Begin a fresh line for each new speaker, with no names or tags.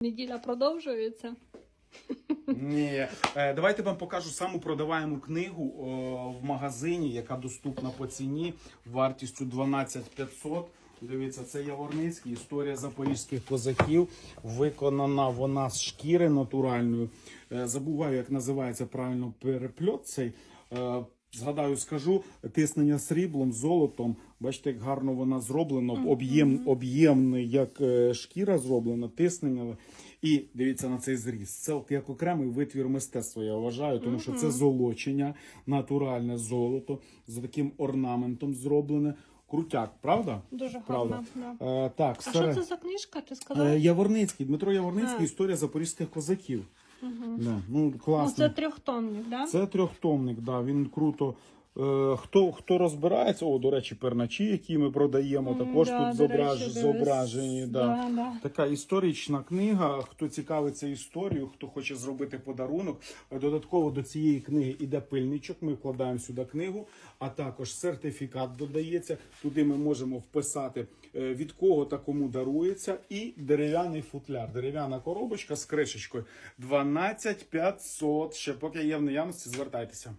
Неділя продовжується.
Ні, Е, давайте вам покажу саму продаваєму книгу в магазині, яка доступна по ціні вартістю 12 500. Дивіться, це Яворницький, історія запорізьких козаків. Виконана вона з шкіри натуральної. Е, Забуваю, як називається правильно перепльот цей. Е, Згадаю, скажу тиснення сріблом, золотом. Бачите, як гарно вона зроблена, об'єм, об'ємний, як е, шкіра зроблена, тиснення. І дивіться на цей зріз. Це от як окремий витвір мистецтва, я вважаю, тому що це золочення, натуральне золото з таким орнаментом зроблене. Крутяк, правда?
Дуже
Правда.
гарно. Да.
Е, так,
А
старе.
що це за книжка? Ти сказав?
Е, Яворницький, Дмитро Яворницький,
А.
історія запорізьких козаків.
Угу.
Да, ну,
Ну,
класно.
це трьохтомник, да?
Це трьохтомник, да, він круто. Е, хто, хто розбирається, о, до речі, перначі, які ми продаємо, також
да,
тут зображ,
речі,
зображені. Да.
Да, да.
Така історична книга. Хто цікавиться історією, хто хоче зробити подарунок. е, Додатково до цієї книги іде пильничок. Ми вкладаємо сюди книгу, а також сертифікат додається. Туди ми можемо вписати е, від кого та кому дарується, і дерев'яний футляр. Дерев'яна коробочка з кришечкою 12 500. Ще поки є в наявності, звертайтеся.